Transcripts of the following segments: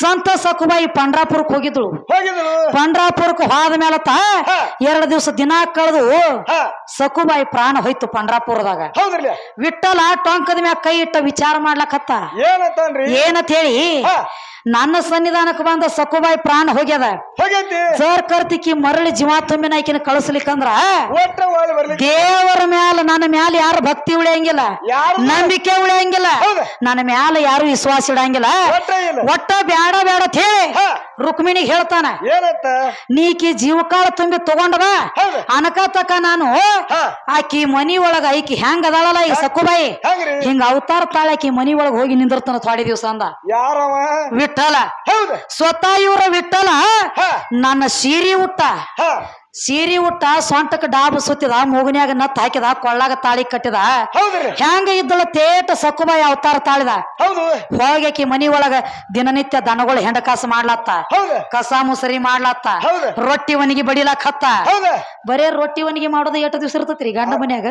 ಸಂತ ಸಕುಬಾಯಿ ಪಂಡ್ರಾಪುರಕ್ಕೆ ಹೋಗಿದ್ಳು. ಹೋಗಿದ್ರು ಪಂಡ್ರಾಪುರಕ್ಕೆ ಹೋದ ಮೇಲತ್ತ ಹಾ. ಎರಡು ದಿವಸ ದಿನ ಕಳೆದು ಸಕುಬಾಯಿ ಪ್ರಾಣ ಹೋಯ್ತು ಪಂಡ್ರಾಪುರದಾಗ. ವಿಠಲ ಟೊಂಕದ ಮ್ಯಾಗ ಕೈ ಇಟ್ಟ ವಿಚಾರ ಮಾಡ್ಲಕತ್ತ. ಏನಂತ ಹೇಳಿ? ನನ್ನ ಸನ್ನಿಧಾನಕ್ಕೆ ಬಂದ ಸಕುಬಾಯಿ ಪ್ರಾಣ ಹೋಗ್ಯದ. ಸರ್ ಕರ್ತಿಕಿ ಮರಳಿ ಜೀವ ತುಂಬಿನ ಆಕಿನ ಕಳಿಸ್ಲಿಕ್ಕಂದ್ರ ದೇವರ ಮ್ಯಾಲ ನನ್ನ ಮ್ಯಾಲ ಯಾರು ಭಕ್ತಿ ಉಳಿಯಂಗಿಲ್ಲ. ನಂಬಿಕೆ ಉಳಿಯಂಗಿಲ್ಲ. ನನ್ನ ಮ್ಯಾಲ ಯಾರು ವಿಶ್ವಾಸ ಇಡಂಗಿಲ್ಲ. ಒಟ್ಟ ಬ್ಯಾಡ ಬ್ಯಾಡ ಹೇಳಿ ರುಕ್ಮಿಣಿಗೆ ಹೇಳ್ತಾನ. ನೀಕಿ ಜೀವಕಾಳ ತುಂಬಿ ತಗೊಂಡವ? ಅನಕ ಅನಕತಕ ನಾನು ಆಕಿ ಮನಿ ಒಳಗ ಐಕಿ ಹೆಂಗ್ ಅದಾಳಲ್ಲ ಈಗ ಸಕ್ಕುಬಾಯಿ ಹೆಂಗ್ರಿ ಹಿಂಗ ಅವತಾರ ತಾಳ ಆಕಿ ಮನಿ ಒಳಗ ಹೋಗಿ ನಿಂದಿರ್ತಾನ ಥೋಡೆ ದಿವಸ ಅಂದ. ಯಾರವ? ವಿಠಲ. ಹೌದು. ಸ್ವತಃ ಇವ್ರ ವಿಠಲ. ನನ್ನ ಸೀರಿ ಹಾ. ಸೀರಿ ಉಟ್ಟ ಸೊಂಟಕ್ಕೆ ಡಾಬ್ ಸುತ್ತಿದ ಮೂಗನ್ಯಾಗ ನತ್ ಹಾಕಿದ ಕೊಳ್ಳಾಗ ತಾಳಿ ಕಟ್ಟಿದ. ಹೌದ್ರಿ. ಹೆಂಗ ಇದ್ದಳ ತೇಟ ಸಕುಮ ಅವತಾರ ತಾಳಿದ. ಹೌದು. ಹೋಗಿ ಆಕಿ ಮನಿ ಒಳಗ ದಿನನಿತ್ಯ ದನಗಳು ಹೆಂಡಕಾಸ ಮಾಡ್ಲತ್ತ. ಹೌದ. ಕಸ ಮುಸರಿ ಮಾಡ್ಲತ್ತ. ಹೌದ. ರೊಟ್ಟಿ ಒಣಗಿ ಬಡಿಲಾಕ್ ಹತ್ತ ಹೌದ. ಬರೇ ರೊಟ್ಟಿ ಒಣಗಿ ಮಾಡೋದು ಎಷ್ಟು ದಿವಸ ಇರ್ತೈತ್ರಿ ಗಂಡ ಮನ್ಯಾಗ?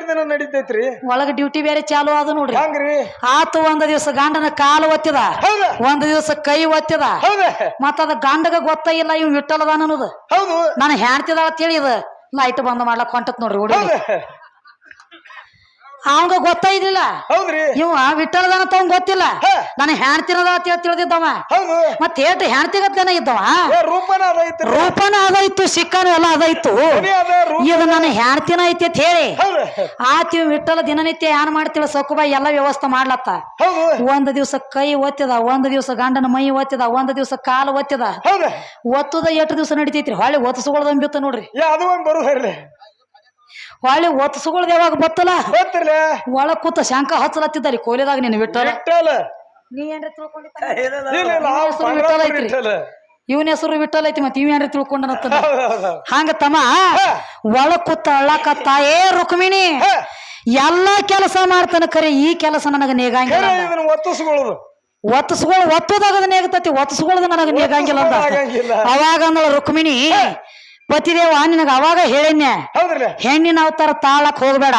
ದಿನ ನಡೀತೈತ್ರಿ? ಒಳಗ ಡ್ಯೂಟಿ ಬೇರೆ ಚಾಲು ಆದ ನೋಡ್ರಿ. ಹಂಗ್ರಿ? ಆತು ಒಂದ್ ದಿವಸ ಗಂಡನ ಕಾಲು ಒತ್ತಿದ. ಹೌದು. ಒಂದ್ ದಿವಸ ಕೈ ಒತ್ತಿದ. ಹೌದು. ಮತ್ತ ಗೊತ್ತ ಗಂಡಗ ಇಲ್ಲ ಇವ್ ವಿಟ್ಟಲದಾನ ಅನ್ನೋದು ಹೌದು. ನಾನು ಹೆಣ್ತಿದಾಳ ಅಂತೇಳಿ ಇದು ಲೈಟ್ ಬಂದ್ ಮಾಡ್ಲಕ್ ಹೊಂಟತ್ ನೋಡ್ರಿ ಹುಡುಗಿ ಹೌದ ಅವಂಗ ಗೊತ್ತಾಯ್ದಿಲ್ಲ ಹೌದ್ರಿ. ಇವ ವಿಠಲದಾನ ತವ್ ಗೊತ್ತಿಲ್ಲ. ನಾನು ಹೆಣ್ತಿನದ ಅಂತ ತಿಳಿದಿದ್ದವ. ಮತ್ ಏಟ್ ಹೆಣ್ತಿಗತ್ತೇನ ಇದ್ದವ? ರೂಪನ ಅದಾಯ್ತು ಅದೈತು ಸಿಕ್ಕನು ಎಲ್ಲ ಅದೈತು ಇದು ನನ್ನ ಹೆಣ್ತಿನ ಐತಿ ಅಂತ ಹೇಳಿ. ಆತಿ ವಿಠಲ ದಿನನಿತ್ಯ ಏನ್ ಮಾಡ್ತಿಲ್ಲ ಸೊಕ್ಕುಬಾಯಿ ಎಲ್ಲ ವ್ಯವಸ್ಥೆ ಮಾಡ್ಲತ್ತ. ಒಂದ್ ದಿವಸ ಕೈ ಒತ್ತಿದ ಒಂದ್ ದಿವಸ ಗಂಡನ ಮೈ ಒತ್ತಿದ ಒಂದ್ ದಿವಸ ಕಾಲು ಒತ್ತಿದ. ಒತ್ತದ ಎಷ್ಟು ದಿವಸ ನಡಿತೈತ್ರಿ? ಹೊಳ್ಳಿ ಒತ್ತಸ್ಕೊಳ್ದ ಬಿತ್ತ ನೋಡ್ರಿ ಏ ಅದು ಒಂದ್ ಬರುದ್ರಿ ಹೊಳ್ಳಿ ಒತ್ತಸ್ಕೊಳ್ದ ಯಾವಾಗ ಬತ್ತಲ್ಲ? ಗೊತ್ತಿರ್ಲ. ಒಳ ಕೂತ ಶಂಕ ಹಚ್ಚಲತ್ತಿದ್ದಾರಿ ಕೋಲಿದಾಗ ನೀನು ಬಿಟ್ಟಲ್ಲ ವಿಠಲ ನೀ ಏನ್ರಿ ತಿಳ್ಕೊಂಡಿದ್ದ? ಇಲ್ಲ ಇಲ್ಲ ಇವ್ನ ಹೆಸರು ಇವನ ಬಿಟ್ಟಲ್ಲೈತಿ ಐತಿ ಇವೇನ್ರಿ ಇವ್ ಏನ್ರಿ ಹೌದ್. ಹಂಗ ತಮ್ಮ ಒಳ ಕೂತ ಅಳ್ಳಾಕ ತಾಯೇ ರುಕ್ಮಿಣಿ. ಹಾ, ಎಲ್ಲಾ ಕೆಲಸ ಮಾಡ್ತಾನ ಖರೆ ಈ ಕೆಲಸ ನನಗ ನೇಗಂಗಿಲ್ಲ ಖರೆ ಅಂದ. ಇದನ್ನ ಒತ್ತಿಸ್ಕೊಳ್ಳೋದು ಒತ್ತಸ್ಕೊಳ್ ನೇಗತತಿ ಒತ್ತಸ್ಕೊಳ್ದ ನನಗ ನೇಗಂಗಿಲ್ಲ ಅಂದ. ಆಗಂಗಿಲ್ಲ ಅವಾಗ ಅಂದಳ ರುಕ್ಮಿಣಿ ಪತಿದೇವ ನಿನಗ ಅವಾಗ ಹೇಳಿನ್ಯ? ಹೌದ್ರಲ್ಲ? ಹೆಣ್ಣಿನ ಅವತಾರ ತಾಳಕ್ ಹೋಗ್ಬೇಡ.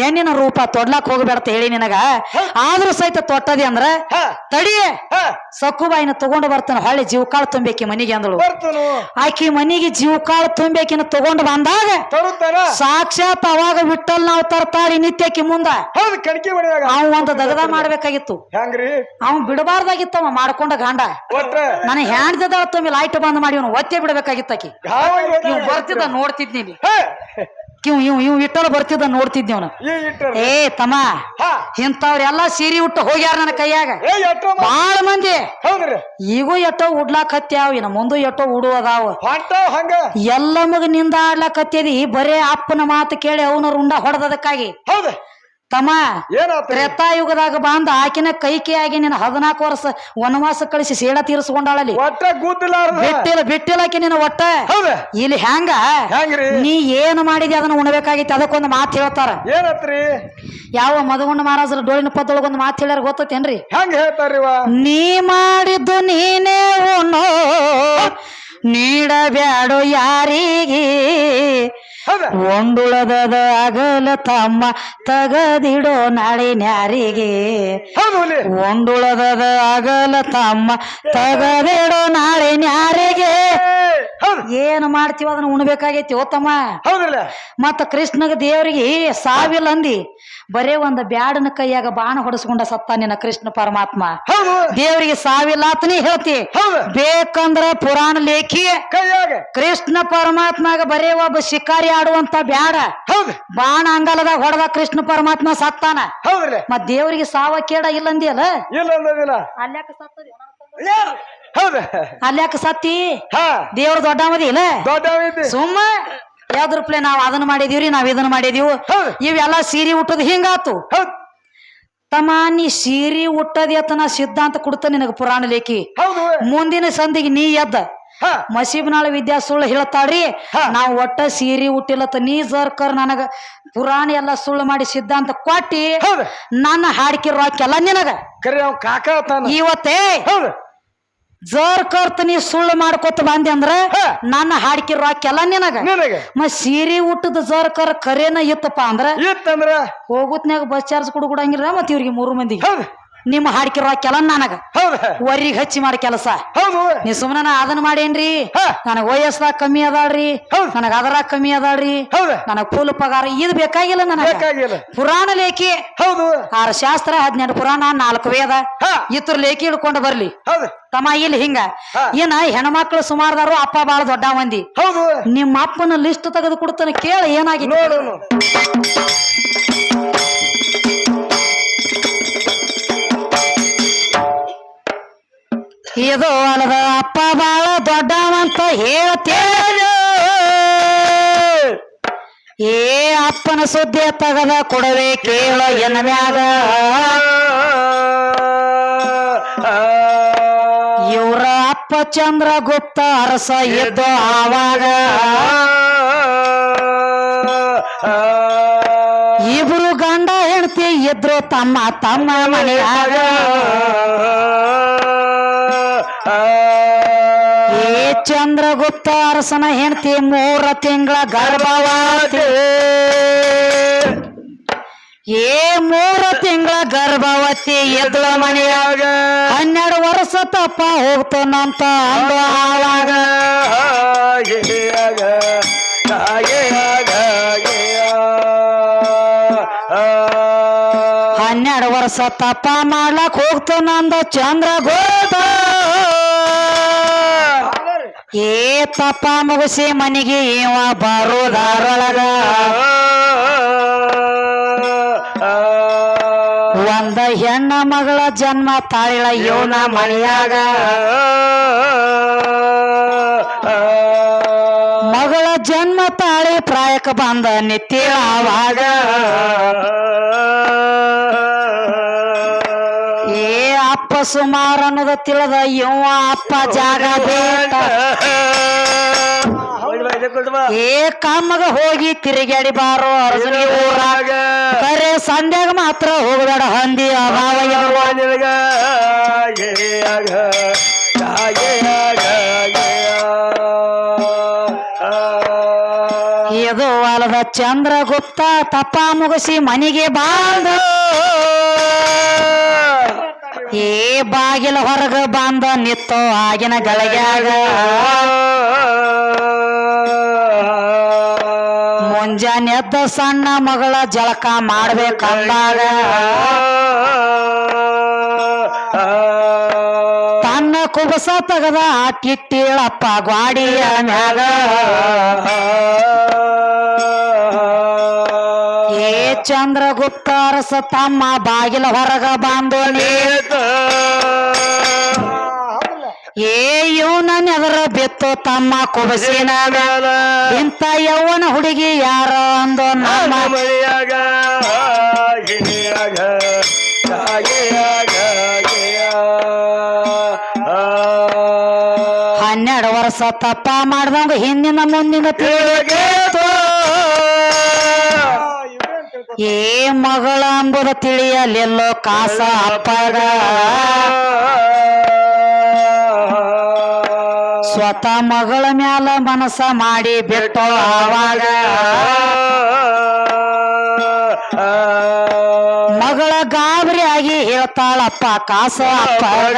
ಹೆಣ್ಣಿನ ರೂಪ ತೊಡ್ಲಾಕ್ ಹೋಗ್ಬೇಡ ಅಂತ ಹೇಳಿ ನಿನಗ. ಆದ್ರೂ ಸಹಿತ ತೊಟ್ಟದಿ ಅಂದ್ರ ತಡಿ. ಸಕ್ಕುಬಾಯಿನ ತಗೊಂಡು ಬರ್ತಾನ ಹೊಳ್ಳಿ ಜೀವಕಾಳ ತುಂಬೇಕಿ ಮನಿಗೆ ಅಂದಳು. ಆಕಿ ಮನಿಗೆ ಜೀವಕಾಳ ತುಂಬೇಕಿನ ತಗೊಂಡು ಬಂದಾಗ ಸಾಕ್ಷಾತ್ ಅವಾಗ ವಿಠಲ್ ಅವತಾರ ತಾಳಿ ನಿತ್ಯಕ್ಕೆ ಮುಂದ. ಅವ್ ಒಂದು ದಗದ ಮಾಡ್ಬೇಕಾಗಿತ್ತು. ಅವ್ ಬಿಡಬಾರ್ದಾಗಿತ್ತವ ಮಾಡ್ಕೊಂಡ ಗಾಂಡ. ಒಟ್ಟ ನನ್ನ ಹ್ಯಾಂಡ್ದ ತುಂಬಿ ಲೈಟ್ ಬಂದ್ ಮಾಡಿ ಒತ್ತೆ ಬಿಡಬೇಕಾಗಿತ್ತಾಕಿ. ಇವ್ ಬರ್ತಿದ್ದ ನೋಡ್ತಿದ್ನಿ ಹಾ! ಇವ್ ಇವ್ ಇಟ್ಟಲ್ಲ ಬರ್ತಿದ್ದ ನೋಡ್ತಿದ್ದೆ ಅವನು. ಏ ತಮ್ಮ. ಇಂಥವ್ರೆಲ್ಲ ಸೀರೆ ಉಟ್ಟು ಹೋಗ್ಯಾರ ನನ್ನ ಕೈಯಾಗ. ಎಟ್ಟ ಬಾಳ ಮಂದಿ. ಈಗೂ ಎಟ್ಟೋ ಉಡ್ಲಾಕ್ ಹತ್ಯಾವ ಇನ್ನ ಮುಂದೆ ಎಷ್ಟೋ ಉಡು ಅದಾವ ಹಂಗ. ಎಲ್ಲ ಮಗ ನಿಂದ ಆಡ್ಲಾಕ್ ಹತ್ಯದಿ ಬರೇ ಅಪ್ಪನ ಮಾತು ಕೇಳಿ ಅವನ ರುಂಡ ಹೊಡೆದದಕ್ಕಾಗಿ. ತಮ್ಮ ತ್ರೇತಾಯುಗದಾಗ ಬಂದ ಆಕಿನ ಕೈಕಿಯಾಗಿ ನಿನ್ನ ಹದಿನಾಲ್ಕು ವರ್ಷ ವನವಾಸ ಕಳಿಸಿ ಸೇಡ ತೀರಿಸ್ಕೊಂಡಾಳಲ್ಲಿ. ಒಟ್ಟ ಬಿಟ್ಟಿಲ್ಲ ಬಿಟ್ಟಿಲ್ಲ ಆಕಿ ನಿನ್ನ ಒಟ್ಟ? ಇಲ್ಲಿ ಹೆಂಗ ಹೆಂಗ್ರಿ ನೀ ಏನು ಮಾಡಿದಿ ಅದನ್ನ ಉಣಬೇಕಾಗಿತ್ತು? ಅದಕ್ಕೊಂದು ಮಾತು ಹೇಳ್ತಾರ. ಏನತ್ರಿ? ಯಾವ ಮಧುಗುಂಡ ಮಹಾರಾಜರ ಡೋಳಿನ ಪದೊಳಗೊಂದು ಮಾತು ಹೇಳ್ಯಾರ ಗೊತ್ತೇನ್ರಿ ಹೆಂಗ್ ಹೇಳ್ತಾರ ನೀ ಮಾಡಿದ್ದು ನೀನೇ ಉಣ್ಣೋ ನೀಡಬ್ಯಾಡು ಯಾರಿಗೆ? ಒಂದುಳದದ ಅಗಲ ತಮ್ಮ ತಗದಿಡೋ ನಾಳೆ ನ್ಯಾರಿಗೆ. ಒಂದುಳದದ ಅಗಲ ತಮ್ಮ ತಗದಿಡೋ ನಾಳೆ ನ್ಯಾರಿಗೆ. ಏನು ಮಾಡ್ತೀವ ಅದನ್ನ ಉಣ್ಬೇಕಾಗೈತಿ ಓತಮ್ಮ ಮತ್ತ ಕೃಷ್ಣಗ ದೇವರಿಗೆ ಸಾವಿಲ್ಲ ಅಂದಿ. ಬರೇ ಒಂದು ಬ್ಯಾಡನ ಕೈಯಾಗ ಬಾಣ ಹೊಡೆಸ್ಕೊಂಡ ಸತ್ತ ನಿನ್ನ ಕೃಷ್ಣ ಪರಮಾತ್ಮ. ಹೌದು. ದೇವರಿಗೆ ಸಾವಿಲ್ಲ ಅಂತನೇ ಹೇಳ್ತಿ. ಹೌದು. ಬೇಕಂದ್ರ ಪುರಾಣ ಲೇಖಿ. ಕೈಯಾಗ. ಕೃಷ್ಣ ಪರಮಾತ್ಮಗ ಬರೇ ಒಬ್ಬ ಶಿಕಾರಿ ಆಡುವಂತ ಬ್ಯಾಡ. ಹೌದು. ಬಾಣ ಅಂಗಲದಾಗ ಹೊಡೆದ ಕೃಷ್ಣ ಪರಮಾತ್ಮ ಸತ್ತಾನ. ಮತ್ ದೇವರಿಗೆ ಸಾವ ಕೇಡ ಇಲ್ಲಂದಿ ಅಲ್ಲ ಅಲ್ಯಾಕ ಸತ್ತದಿ? ಹೌದ. ಅಲ್ಯಾಕ ಸತ್ತಿ? ಹಾ. ದೊಡ್ಡ ಮದಿ ಇಲ್ಲ? ಸುಮ್ಮ. ಯಾವ್ದ್ರಪ್ಲೆ ನಾವ್ ಅದನ್ನ ಮಾಡಿದೀವ್ರಿ ನಾವ್ ಇದನ್ನ ಮಾಡಿದೀವಿ. ಇವೆಲ್ಲಾ ಇವೆಲ್ಲ ಸೀರೆ ಉಟ್ಟದ್ ಹಿಂಗಾತು. ಹೌದ್. ತಮ್ಮ ನೀ ಸೀರೆ ಉಟ್ಟದಿ ನಾ ಸಿದ್ಧಾಂತ ಕೊಡ್ತ ನಿನಗ ಪುರಾಣ ಲೇಖಿ. ಹೌದು. ಮುಂದಿನ ಸಂದಿಗೆ ನೀ ಎದ್ದ. ಹಾ. ಮಸೀಬ್ನಾಳ ವಿದ್ಯಾ ಸುಳ್ಳು ಹೇಳ್ತಾಳ್ರಿ ಹಾ. ನಾವ್ ಒಟ್ಟ ಸೀರೆ ಉಟ್ಟಿಲ್ಲತ್ತ ನೀ ಜರ್ಕರ್ ನನಗ ಪುರಾಣ ಎಲ್ಲ ಸುಳ್ಳು ಮಾಡಿ ಸಿದ್ಧಾಂತ ಕೊಟ್ಟಿ ಹೌದು. ನನ್ನ ಹಾಡಿಕೆ ರೊಕ್ಕೆಲ್ಲ ನಿನಗ. ಕರೆ ಅವ್ ಕಾಕ ತಾನ ಇವತ್ತೇ ಹೌದು. ಜರ್ ಕರ್ತ ನೀ ಸುಳ್ಳು ಮಾಡ್ಕೊತ ಬಂದೆ ಅಂದ್ರ. ನನ್ನ ಹಾಡ್ಕಿರೋ ರೊಕ್ಕೆಲ್ಲ ನಿನಗ. ನಿನಗೆ. ಮ ಸೀರೆ ಊಟದ ಜರ್ ಕರ್ ಕರೇನ ಇತ್ತಪ್ಪ ಅಂದ್ರ ಇತ್ತಂದ್ರ? ಹೋಗುತ್ನ್ಯಾಗ ಬಸ್ ಚಾರ್ಜ್ ಕೊಡು ಕೊಡಂಗಿಲ್ಲ ಮತ್ ಇವ್ರಿಗೆ ಮೂರು ಮಂದಿಗೆ. ಹೌದು. ನಿಮ್ಮ ಹಾಡ್ಕಿರೋ ಕೆಲ ನನಗ. ಹೌದ. ವರಿಗೆ ಹಚ್ಚಿ ಮಾಡ ಕೆಲಸ. ಹೌದು. ನೀ ಸುಮ್ಮನೆ ಅದನ್ನ ಮಾಡೇನ್ರಿ? ನನಗ ನನಗ್ ವಯಸ್ಸದಾಗ ಕಮ್ಮಿ ಅದಾಳ್ರಿ. ಹೌದ್. ನನಗ ಅದರಾಗ ಕಮ್ಮಿ ಅದಾಳ್ರಿ. ಹೌದ. ನನಗ್ ಫುಲ್ ಪಗಾರ. ಇದು ಬೇಕಾಗಿಲ್ಲ ನನಗ. ಬೇಕಾಗಿಲ್ಲ. ಪುರಾಣ ಲೇಖಿ. ಹೌದು. ಆರು ಶಾಸ್ತ್ರ ಹದಿನೆಂಟು ಪುರಾಣ ನಾಲ್ಕು ವೇದ. ಹಾ. ಇತ್ರ ಲೇಖಿ ಹಿಡ್ಕೊಂಡು ಬರ್ಲಿ. ಹೌದು. ತಮ್ಮ ಇಲ್ಲಿ ಹಿಂಗ. ಹಾ. ಏನ ಹೆಣ್ಮಕ್ಳು ಸುಮಾರದಾರು ಅಪ್ಪ ಬಾಳ ದೊಡ್ಡ ಮಂದಿ. ಹೌದು. ನಿಮ್ಮ ಅಪ್ಪನ ಲಿಸ್ಟ್ ತೆಗೆದು ಕೊಡ್ತಾನೆ ಕೇಳ ಏನಾಗಿತ್ತು. ನೋಡು ನೋಡು. ಇದು ಅಲ್ಲದ ಅಪ್ಪ ಬಾಳ ದೊಡ್ಡವಂತ ಹೇಳ್ತೇನೆ ಏ ಅಪ್ಪನ ಸುದ್ದಿ ತಗದ ಕೊಡವೆ ಕೇಳ ಎನ್ನ ಮ್ಯಾಗ. ಇವ್ರ ಅಪ್ಪ ಚಂದ್ರಗುಪ್ತ ಅರಸ ಇದ್ದ ಆವಾಗ. ಇಬ್ರು ಗಂಡ ಹೆಂಡತಿ ಇದ್ರು ತಮ್ಮ ತಮ್ಮ ಮನೆಯಾಗ. ಏ ಚಂದ್ರಗುಪ್ತ ಅರಸನ ಹೆಂಡತಿ ಮೂರ ತಿಂಗಳ ಗರ್ಭವತಿ ಏ ಮೂರ ತಿಂಗಳ ಗರ್ಭವತಿ ಎದ್ದ ಮನೆಯಾಗ ಹನ್ನೆರಡು ವರ್ಷ ತಪ್ಪ ಹೋಗ್ತಾನಂತ ಅಂದ ಆವಾಗ ಹನ್ನೆರಡು ವರ್ಷ ತಪ್ಪ ಮಾಡ್ಲಕ್ ಹೋಗ್ತಾನಂದ ಚಂದ್ರಗುಪ್ತ ಏ ತಪ್ಪ ಮುಗಿಸಿ ಮನೆಗೆ ಇವ ಬರೋದಾರೊಳಗ. ಒಂದ ಹೆಣ್ಣ ಮಗಳ ಜನ್ಮ ತಾಳಿಳ ಇವನ ಮನೆಯಾಗ. ಮಗಳ ಜನ್ಮ ತಾಳಿ ಪ್ರಾಯಕ ಬಂದ ನಿತ್ಯ ಆವಾಗ. ಅಪ್ಪ ಸುಮಾರ ಅನ್ನೋದ ತಿಳಿದ ಅಪ್ಪ ಜಾಗ ಏ, ಕಾಮಗ ಹೋಗಿ ತಿರುಗಾಡಿ ಬಾರೋ ಅರ್ಜುನ ಊರಾಗ ಕರೆ ಸಂಧ್ಯಾಗ ಮಾತ್ರ ಹೋಗಬೇಡ, ಹಂದಿ ಅಭಾವ. ಇದು ಚಂದ್ರ ಚಂದ್ರಗುಪ್ತ ತಪ್ಪ ಮುಗಿಸಿ ಮನೆಗೆ ಬಾಂದ ಏ ಬಾಗಿಲ ಹೊರಗ ಬಂದ ನಿತ್ತೋ ಆಗಿನ ಗಳಿಗ್ಯಾಗ ಮುಂಜಾನೆ ಎದ್ದ ಸಣ್ಣ ಮಗಳ ಜಳಕ ಮಾಡ್ಬೇಕಂದಾಗ. ತನ್ನ ಕುಬಸ ತೆಗದ ಹಾಕಿಟ್ಟೀಳಪ್ಪ ಗ್ವಾಡಿಯ ಮ್ಯಾಗ. ಚಂದ್ರಗುಪ್ತ ಅರಸ ತಮ್ಮ ಬಾಗಿಲ ಹೊರಗ ಬಂದು ನಿಂತ. ಏ ಇವನ ಎದರ ಬಿತ್ತು ತಮ್ಮ ಕುಬಸಿನ ಇಂತ ಇಂಥ ಯೌವನ ಹುಡುಗಿ ಯಾರ ಅಂದು ನಮ್ಮ ಹನ್ನೆರಡು ವರ್ಷ ತಪ್ಪ ಮಾಡ್ದಂಗ ಹಿಂದಿನ ಮುಂದಿನ ತಿಳಿಗೇತು ಏ ಮಗಳ ಅಂಬುದ ತಿಳಿಯಲಿಲ್ಲೋ ಕಾಸ ಅಪ್ಪಗ. ಸ್ವತಃ ಮಗಳ ಮ್ಯಾಲ ಮನಸ ಮಾಡಿ ಬಿಟ್ಟೋ ಆವಾಗ. ಮಗಳ ಗಾಬರಿ ಆಗಿ ಹೇಳ್ತಾಳಪ್ಪ ಕಾಸ ಅಪ್ಪಗ.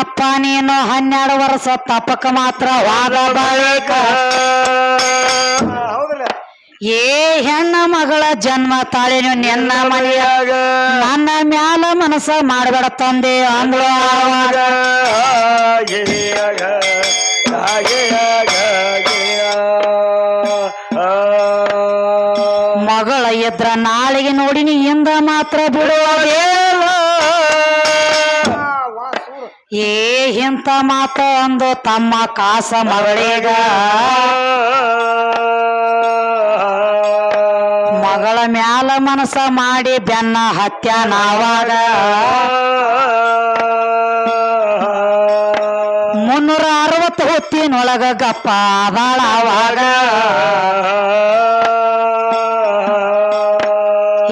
ಅಪ್ಪ ನೀನು ಹನ್ನೆರಡು ವರ್ಷ ತಪಕ ಮಾತ್ರ ವಾದ ಬಳಿಕ ಏ ಹೆಣ್ಣ ಮಗಳ ಜನ್ಮ ತಾಳೆನು ನಿನ್ನ ಮನೆಯಾಗ ನನ್ನ ಮ್ಯಾಲ ಮನಸ್ಸ ಮಾಡಬೇಡ ತಂದೆ ಅಂದ್ರ ಮಗಳ ಎದ್ರ ನಾಳೆಗೆ ನೋಡಿನಿ ಹಿಂದ ಇಂದ ಮಾತ್ರ ಬಿಡುವುದೇಲ್ಲ ಏ ಇಂಥ ಮಾತ ಅಂದು ತಮ್ಮ ಕಾಸ ಮಗಳೀಗ. ಮಗಳ ಮ್ಯಾಲ ಮನಸ ಮಾಡಿ ಬೆನ್ನ ಹತ್ಯ ನಾವಾಗ. ಮುನ್ನೂರ ಅರವತ್ತು ಹೊತ್ತಿನೊಳಗ ಗಪ್ಪ ಬಾಳಾವಾಗ.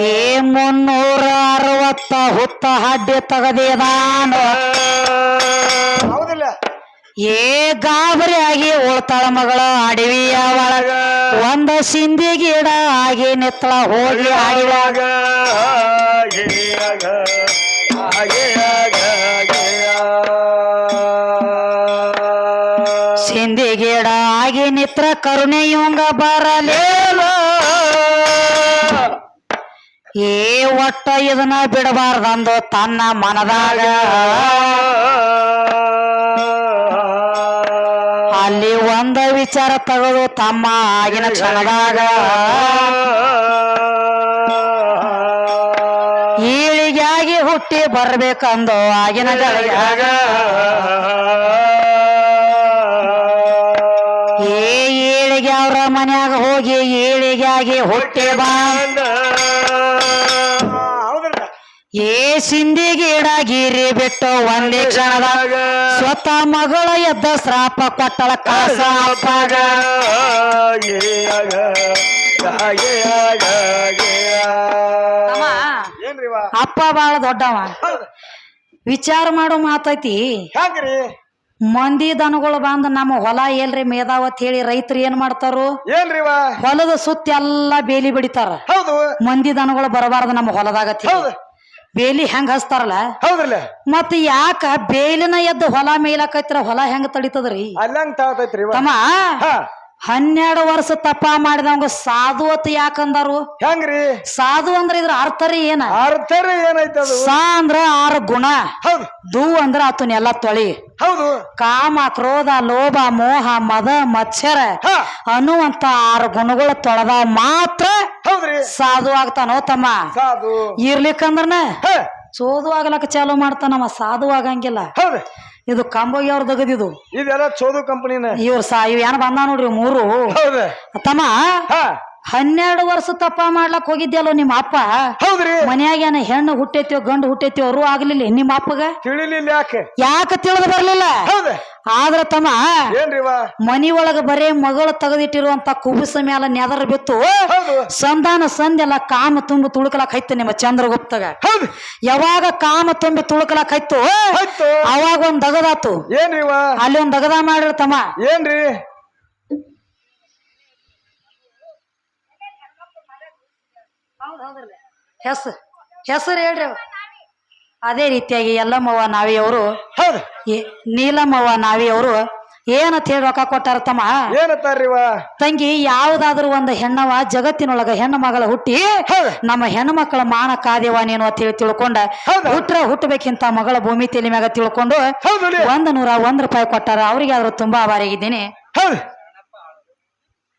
ಏ ಮುನ್ನೂರ ಹುತ್ತ ಹಡ್ಡಿ ತಗದೇದಾನ. ಹೌದಿಲ್ಲ. ಏ ಆಗಿ ಉಳ್ತಾಳ ಮಗಳ ಅಡವಿಯ ಒಳಗ. ಒಂದ ಸಿಂಧಿ ಗಿಡ ಆಗಿ ನಿತ್ತಳ ಹೋಗಿ ಆಡಿವಾಗ ಸಿಂಧಿ ಗಿಡ ಆಗಿ ನಿತ್ರ ಕರುಣೆಯುಂಗ ಬರಲೇಲ ಏ ಒಟ್ಟ ಇದನ್ನ ಬಿಡಬಾರ್ದಂದು ತನ್ನ ಮನದಾಗ. ಅಲ್ಲಿ ಒಂದ ವಿಚಾರ ತಗದು ತಮ್ಮ ಆಗಿನ ಕ್ಷಣದಾಗ. ಈಳಿಗಾಗಿ ಹುಟ್ಟಿ ಬರ್ಬೇಕಂದು ಆಗಿನ ಗಳಿಗಾಗ. ಏ ಏಳಿಗೆ ಅವ್ರ ಮನ್ಯಾಗ ಹೋಗಿ ಏಳಿಗಾಗಿ ಹುಟ್ಟಿ ಬಾ. ಏ ಸಿಂದಿಗೀಡಾಗಿರಿ ಗಿಡ ಗೀರಿ ಬಿಟ್ಟು ಒಂದೇ ಕ್ಷಣದಾಗ ಸ್ವತಃ ಮಗಳ ಎದ್ದ ಶ್ರಾಪ ಕೊಟ್ಟಳ ಕಾಸ. ಅಪ್ಪಾಗ ಅಪ್ಪ ಬಾಳ ದೊಡ್ಡವ ವಿಚಾರ ಮಾಡೋ ಮಾತೈತಿ ಮಂದಿ ದನಗಳು ಬಂದ್ ನಮ್ಮ ಹೊಲ ಎಲ್ರಿ ಮೇಧಾವತ್ ಹೇಳಿ ರೈತರು ಏನ್ ಮಾಡ್ತಾರು ಹೊಲದ ಸುತ್ತ ಎಲ್ಲಾ ಬೇಲಿ ಬಿಡಿತಾರ ಮಂದಿ ದನಗಳು ಬರಬಾರ್ದು ನಮ್ಮ ಹೊಲದಾಗ ಬೇಲಿ ಹೆಂಗ್ ಹಚ್ತಾರಲ್ಲ? ಹೌದ್ರಲ್ಲ? ಮತ್ ಯಾಕ ಬೇಲಿನ ಎದ್ದು ಹೊಲ ಮೇಲಾಕೈತ್ರ ಹೊಲ ಹೆಂಗ್ ತಡಿತದ್ರಿ? ಅಲ್ಲಂಗ್ ತಮ್ಮ ಹಾ. ಹನ್ನೆರಡು ವರ್ಷ ತಪ್ಪ ಮಾಡಿದವಂಗ ಸಾಧು ಅತ್ ಯಾಕಂದಾರು ಹೆಂಗ್ರಿ? ಸಾಧು ಅಂದ್ರ ಇದ್ರ ಅರ್ಥ ರೀ ಏನ? ಅರ್ಥರಿ ಏನೈತೆ ಅದು? ಸಾ ಅಂದ್ರ ಆರು ಗುಣ. ಹೌದು. ದು ಅಂದ್ರ ಆತನೆಲ್ಲ ತೊಳಿ. ಹೌದು. ಕಾಮ ಕ್ರೋಧ ಲೋಭ ಮೋಹ ಮದ ಮತ್ಸರ ಹಾ. ಅನ್ನುವಂತ ಆರು ಗುಣಗಳು ತೊಳೆದ ಮಾತ್ರ ಹೌದ್ರಿ? ಸಾಧು ಆಗ್ತಾನೋ ತಮ್ಮ? ಸಾಧು. ಇರ್ಲಿಕ್ಕಂದ್ರನ ಸೋದು ಆಗ್ಲಕ್ಕ ಚಾಲು ಮಾಡ್ತಾನಮ್ಮ ಸಾಧು ಆಗಂಗಿಲ್ಲ. ಇದು ಕಂಬೋಗಿ ಅವ್ರ ದಗದಿದು? ಇದೆಲ್ಲ ಚೋದು ಕಂಪನಿನ. ಇವ್ರು ಸಾ ಇವ್ ಏನ್ ಬಂದ ನೋಡ್ರಿ ಮೂರು. ತಮ್ಮ ಹನ್ನೆರಡು ವರ್ಷ ತಪ್ಪ ಮಾಡ್ಲಕ್ ಹೋಗಿದ್ಯಲ್ಲೋ ನಿಮ್ಮ ಅಪ್ಪ? ಹೌದ್ರಿ. ಮನ್ಯಾಗ ಏನ ಹೆಣ್ಣು ಹುಟ್ಟೈತಿಯೋ ಗಂಡು ಹುಟ್ಟೈತಿಯೋ ಅವರು ಆಗ್ಲಿಲ್ಲ ನಿಮ್ಮ ಅಪ್ಪಗ? ತಿಳಿಲಿಲ್ಲ ಯಾಕೆ? ಯಾಕ ತಿಳಿದು ಬರ್ಲಿಲ್ಲ? ಹೌದ. ಆದ್ರ ತಮ್ಮ ಏನ್ರಿವ ಮನಿ ಒಳಗ ಬರೇ ಮಗಳು ತೆಗೆದಿಟ್ಟಿರುವಂತ ಕುಬುಸ ಮ್ಯಾಲ ನೆದರ್ ಬಿತ್ತು. ಸಂಧಾನ ಸಂದೆಲ್ಲ ಕಾಮ ತುಂಬಿ ತುಳುಕಲಕ್ ಹೈತ ನಿಮ್ಮ ಚಂದ್ರಗುಪ್ತಗ. ಯಾವಾಗ ಕಾಮ ತುಂಬಿ ತುಳುಕಲಕ್ ಹೈತು? ಅವಾಗ ಒಂದ್ ದಗದಾತು. ಏನ್ರಿವ ಅಲ್ಲಿ ಒಂದ್ ದಗದ ಮಾಡಿರ ತಮ್ಮ. ಏನ್ರಿ? ಹೆಸ್ ಹೆಸರು ಹೇಳ್ರಿ. ಅದೇ ರೀತಿಯಾಗಿ ಯಲ್ಲಮ್ಮವ್ವ ನಾವಿ ಅವರು ಹೌದು ನೀಲಮ್ಮವ್ವ ನಾವಿ ಅವರು ಏನಂತ ಹೇಳಿ ರೊಕ್ಕ ಕೊಟ್ಟಾರ ತಮ್ಮ? ತಂಗಿ ಯಾವ್ದಾದ್ರು ಒಂದು ಹೆಣ್ಣವ ಜಗತ್ತಿನೊಳಗ ಹೆಣ್ಣು ಮಗಳ ಹುಟ್ಟಿ ಹೌದು. ನಮ್ಮ ಹೆಣ್ಣು ಮಕ್ಕಳ ಮಾನ ಕಾದೇವ ನೀನು ಅಂತ ಹೇಳಿ ತಿಳ್ಕೊಂಡ ಹೌದು. ಹುಟ್ರ ಹುಟ್ಟಬೇಕಿಂತ ಮಗಳ ಭೂಮಿ ತಲೆ ಮ್ಯಾಗ ತಿಳ್ಕೊಂಡು ಹೌದು ಒಂದ್ ನೂರ ಒಂದ್ ರೂಪಾಯಿ ಕೊಟ್ಟಾರ. ಅವ್ರಿಗೆ ಆದ್ರೂ ತುಂಬಾ ಬಾರಿ ಹೌದು.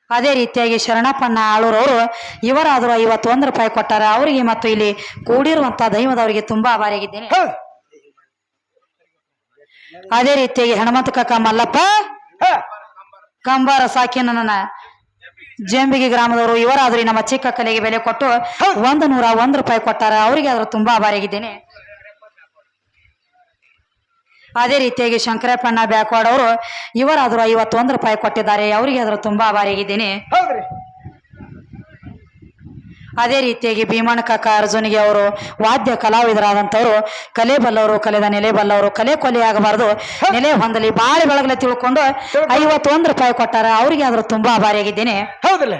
ಅದೇ ರೀತಿಯಾಗಿ ಶರಣಪ್ಪನ ಆಳೂರವರು ಇವರಾದರೂ ಐವತ್ತೊಂದು ರೂಪಾಯಿ ಕೊಟ್ಟಾರ. ಅವರಿಗೆ ಮತ್ತು ಇಲ್ಲಿ ಕೂಡಿರುವಂತ ದೈವದವರಿಗೆ ತುಂಬಾ ಆಭಾರಿಯಾಗಿದ್ದೇನೆ ಅದೇ ರೀತಿಯಾಗಿ ಹನುಮಂತ ಕಕ್ಕ ಮಲ್ಲಪ್ಪ ಕಂಬಾರ ಸಾಕಿ ನನ್ನ ಜಂಬಿಗಿ ಗ್ರಾಮದವರು ಇವರಾದ್ರೂ ನಮ್ಮ ಚಿಕ್ಕ ಕಲೆಗೆ ಬೆಲೆ ಕೊಟ್ಟು ಒಂದು ನೂರ ಒಂದು ರೂಪಾಯಿ ಕೊಟ್ಟಾರ. ಅವರಿಗೆ ಆದ್ರೂ ತುಂಬಾ ಆಭಾರಿಯಾಗಿದ್ದೇನೆ ಅದೇ ರೀತಿಯಾಗಿ ಶಂಕರಪ್ಪಣ್ಣ ಬ್ಯಾಕ್ವಾಡ್ ಅವರು ಇವರಾದ್ರೂ ಐವತ್ತೊಂದು ರೂಪಾಯಿ ಕೊಟ್ಟಿದ್ದಾರೆ ಅವರಿಗೆ ಆದರೂ ತುಂಬಾ ಆಭಾರಿಯಾಗಿದ್ದೀನಿ ಹೌದ್ರಿ. ಅದೇ ರೀತಿಯಾಗಿ ಭೀಮಣ್ಣ ಕಾಕ ಅರ್ಜುನಿಗೆ ಅವರು ವಾದ್ಯ ಕಲಾವಿದರಾದಂಥವ್ರು ಕಲೆ ಬಲ್ಲವರು ಕಲೆದ ನೆಲೆ ಬಲ್ಲವರು ಕಲೆ ಕೊಲೆ ಆಗಬಾರ್ದು. ನೆಲೆ ಹೊಂದಲಿ ಬಾಳೆ ಬೆಳಗಲೆ ತಿಳ್ಕೊಂಡು ಐವತ್ತೊಂದು ರೂಪಾಯಿ ಕೊಟ್ಟಾರ ಅವರಿಗೆ ಆದ್ರೂ ತುಂಬಾ ಆಭಾರಿಯಾಗಿದ್ದೀನಿ ಹೌದಲ್ಲ